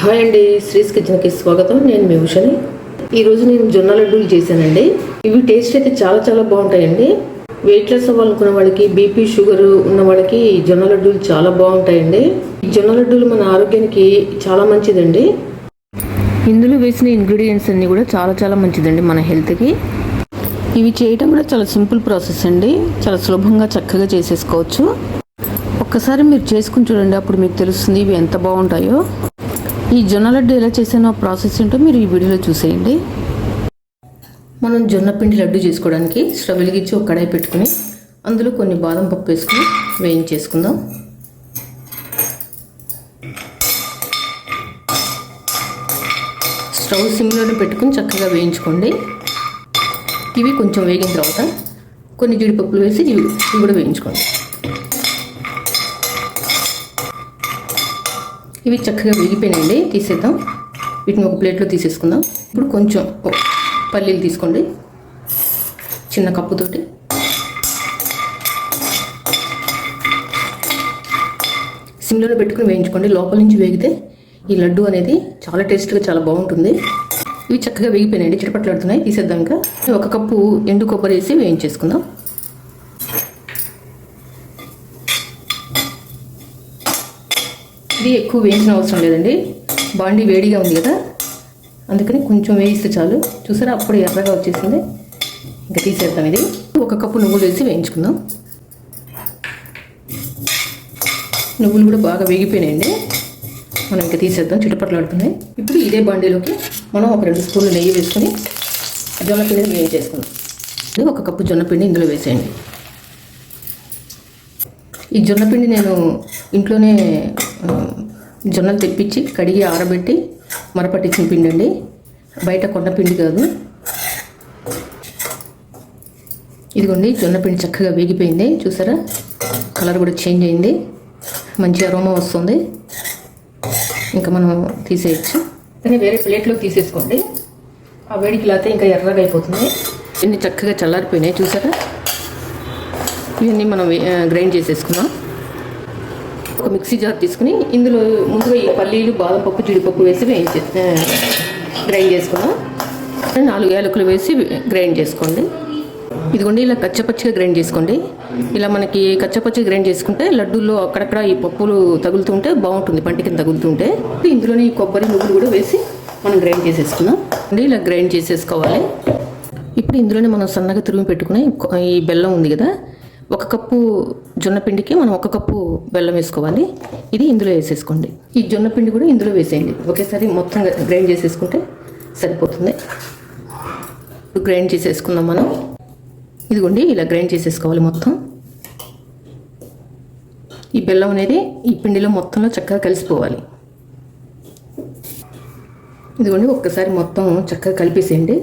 Hi అండి శ్రీస్ కిచెన్కి స్వాగతం. నేను మీ ఉషని. ఈరోజు నేను జొన్న లడ్డూలు చేశానండి. ఇవి టేస్ట్ అయితే చాలా చాలా బాగుంటాయండి. వెయిట్ లెస్ అవ్వాలనుకున్న వాళ్ళకి బీపీ షుగర్ ఉన్న వాళ్ళకి ఈ జొన్న లడ్డూలు చాలా బాగుంటాయండి. ఈ జొన్న లడ్డూలు మన ఆరోగ్యానికి చాలా మంచిదండి. ఇందులో వేసిన ఇంగ్రీడియంట్స్ అన్నీ కూడా చాలా చాలా మంచిదండి మన హెల్త్కి. ఇవి చేయటం కూడా చాలా సింపుల్ ప్రాసెస్ అండి. చాలా సులభంగా చక్కగా చేసేసుకోవచ్చు. ఒక్కసారి మీరు చేసుకుని చూడండి అప్పుడు మీకు తెలుస్తుంది ఇవి ఎంత బాగుంటాయో. ఈ జొన్న లడ్డు ఎలా చేసానో ప్రాసెస్ ఏంటో మీరు ఈ వీడియోలో చూసేయండి. మనం జొన్న పిండి లడ్డు చేసుకోవడానికి స్టవ్ వెలిగించి ఒక కడాయి పెట్టుకుని అందులో కొన్ని బాదం పప్పు వేసుకుని వేయించేసుకుందాం. స్టవ్ సిమ్లోనే పెట్టుకుని చక్కగా వేయించుకోండి. ఇవి కొంచెం వేగిన తర్వాత కొన్ని జీడిపప్పులు వేసి ఇవి ఇవి కూడా వేయించుకోండి. ఇవి చక్కగా వేగిపోయినాయండి తీసేద్దాం. వీటిని ఒక ప్లేట్లో తీసేసుకుందాం. ఇప్పుడు కొంచెం పల్లీలు తీసుకోండి. చిన్న కప్పుతోటి. సిమ్లోనే పెట్టుకుని వేయించుకోండి. లోపల నుంచి వేగితే ఈ లడ్డు అనేది చాలా టేస్ట్గా చాలా బాగుంటుంది. ఇవి చక్కగా వేగిపోయినాయండి చిటపట్లాడుతున్నాయి. తీసేద్దాం ఇంకా. ఒక కప్పు ఎండు కొబ్బరి వేసి వేయించేసుకుందాం. ఇది ఎక్కువ వేయించిన అవసరం లేదండి. బాండీ వేడిగా ఉంది కదా. అందుకని కొంచెం వేయిస్తే చాలు. చూసారా? అప్పుడు ఎర్రగా వచ్చేసింది. ఇంకా తీసేద్దాం ఇది. ఒక కప్పు నువ్వులు వేసి వేయించుకుందాం. నువ్వులు కూడా బాగా వేగిపోయినాయండి. మనం ఇంకా తీసేద్దాం. చిటపట్లాడుతున్నాయి ఇప్పుడు ఇదే బాండీలోకి మనం ఒక రెండు స్పూన్లు నెయ్యి వేసుకొని జొన్న పిండిని వేయించేసుకుందాం. ఇది ఒక కప్పు జొన్న పిండి ఇందులో వేసేయండి. ఈ జొన్న పిండి నేను ఇంట్లోనే జొన్నలు తెప్పించి కడిగి ఆరబెట్టి మరపట్టించిన పిండి అండి బయట కొన్న పిండి కాదు. ఇదిగోండి జొన్న పిండి చక్కగా వేగిపోయింది. చూసారా? కలర్ కూడా చేంజ్ అయింది. మంచి అరోమా వస్తుంది. ఇంకా మనం తీసేయచ్చు. కానీ వేరే ప్లేట్లో తీసేసుకోండి. ఆ వేడికి లేకపోతే ఇంకా ఎర్రగా అయిపోతుంది. ఇవన్నీ చక్కగా చల్లారిపోయినాయి. చూసారా? ఇవన్నీ మనం గ్రైండ్ చేసేసుకున్నాం. ఒక మిక్సీ జార్ తీసుకుని ఇందులో ముందుగా ఈ పల్లీలు బాదం పప్పు జీడిపప్పు వేసి వేయించే గ్రైండ్ చేసుకున్నాం నాలుగు యాలకులు వేసి గ్రైండ్ చేసుకోండి. ఇదిగోండి ఇలా కచ్చపచ్చిగా గ్రైండ్ చేసుకోండి. ఇలా మనకి కచ్చపచ్చిగా గ్రైండ్ చేసుకుంటే లడ్డూల్లో అక్కడక్కడ ఈ పప్పులు తగులుతుంటే బాగుంటుంది పంట కింద తగులుతుంటే. ఇందులోనే ఈ కొబ్బరి నువ్వులు కూడా వేసి మనం గ్రైండ్ చేసేసుకున్నాం అండి ఇలా గ్రైండ్ చేసేసుకోవాలి. ఇప్పుడు ఇందులోనే మనం సన్నగా తురిమి పెట్టుకుని ఈ బెల్లం ఉంది కదా ఒక కప్పు జొన్నపిండికి మనం ఒక కప్పు బెల్లం వేసుకోవాలి. ఇది ఇందులో వేసేసుకోండి. ఈ జొన్నపిండి కూడా ఇందులో వేసేయండి. ఒకేసారి మొత్తం గ్రైండ్ చేసేసుకుంటే సరిపోతుంది. ఇప్పుడు గ్రైండ్ చేసేసుకుందాం మనం. ఇదిగోండి ఇలా గ్రైండ్ చేసేసుకోవాలి మొత్తం. ఈ బెల్లం అనేది ఈ పిండిలో మొత్తంలో చక్కగా కలిసిపోవాలి. ఇదిగోండి ఒక్కసారి మొత్తం చక్కగా కలిపేసేయండి.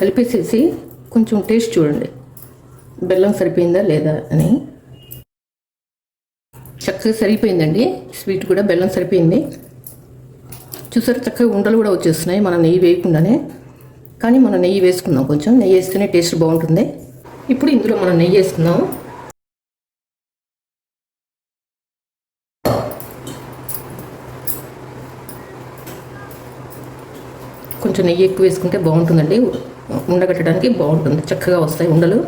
కలిపేసేసి కొంచెం టేస్ట్ చూడండి. బెల్లం సరిపోయిందా లేదా అని. చక్కగా సరిపోయిందండి. స్వీట్ కూడా బెల్లం సరిపోయింది. చూసారు చక్కగా ఉండలు కూడా వచ్చేస్తున్నాయి. మనం నెయ్యి వేయకుండానే. కానీ మనం నెయ్యి వేసుకుందాం కొంచెం. నెయ్యి వేస్తేనే టేస్ట్ బాగుంటుంది. ఇప్పుడు ఇందులో మనం నెయ్యి వేసుకుందాం. కొంచెం నెయ్యి ఎక్కువ వేసుకుంటే బాగుంటుందండి. ఉండగట్టడానికి బాగుంటుంది. చక్కగా వస్తాయి ఉండలు.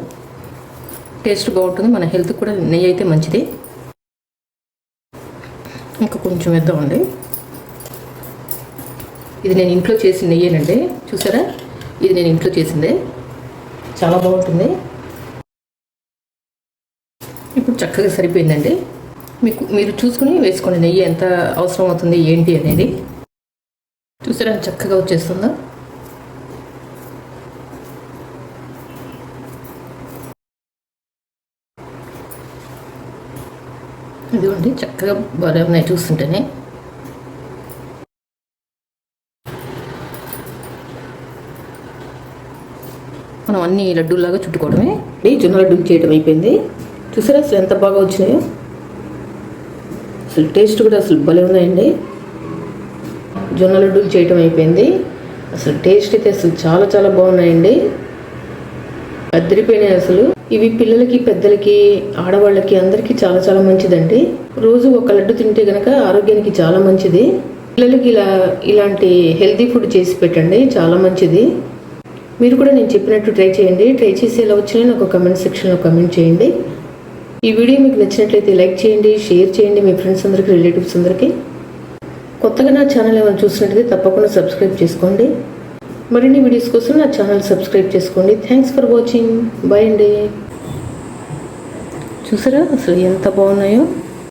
టేస్ట్ బాగుంటుంది. మన హెల్త్ కూడా నెయ్యి అయితే మంచిది. ఇంకా కొంచెం వేద్దామండి. ఇది నేను ఇంట్లో చేసిన నెయ్యేనండి. చూసారా? ఇది నేను ఇంట్లో చేసిందే. చాలా బాగుంటుంది. ఇప్పుడు చక్కగా సరిపోయిందండి. మీకు మీరు చూసుకుని వేసుకోండి. నెయ్యి ఎంత అవసరం అవుతుంది ఏంటి అనేది. చూసారా? చక్కగా వచ్చేస్తుందా? ఇదిగోండి చక్కగా బాగా ఉన్నాయి చూస్తుంటేనే మనం అన్ని లడ్డూలాగా చుట్టుకోవడమే. ఈ జొన్న లడ్డూలు చేయడం అయిపోయింది. చూసారా అసలు ఎంత బాగా వచ్చినాయో? అసలు టేస్ట్ కూడా అసలు భలే ఉన్నాయండి. జొన్న లడ్డూలు చేయటం అయిపోయింది. అసలు టేస్ట్ అయితే అసలు చాలా చాలా బాగున్నాయండి. అద్దరిపోయినాయి అసలు. ఇవి పిల్లలకి పెద్దలకి ఆడవాళ్ళకి అందరికీ చాలా చాలా మంచిదండి. రోజు ఒక లడ్డు తింటే గనక ఆరోగ్యానికి చాలా మంచిది. పిల్లలకి ఇలా ఇలాంటి హెల్తీ ఫుడ్ చేసి పెట్టండి చాలా మంచిది. మీరు కూడా నేను చెప్పినట్టు ట్రై చేయండి. ట్రై చేసి ఎలా వచ్చినా నాకు కమెంట్ సెక్షన్లో కమెంట్ చేయండి. ఈ వీడియో మీకు నచ్చినట్లయితే లైక్ చేయండి షేర్ చేయండి మీ ఫ్రెండ్స్ అందరికీ రిలేటివ్స్ అందరికీ. కొత్తగా నా ఛానల్ ఏమైనా చూసినట్లయితే తప్పకుండా సబ్స్క్రైబ్ చేసుకోండి. మరిన్ని వీడియోస్ కోసం నా ఛానల్ సబ్స్క్రైబ్ చేసుకోండి. థ్యాంక్స్ ఫర్ వాచింగ్ బై అండి. చూసారా? అసలు ఎంత బాగున్నాయో?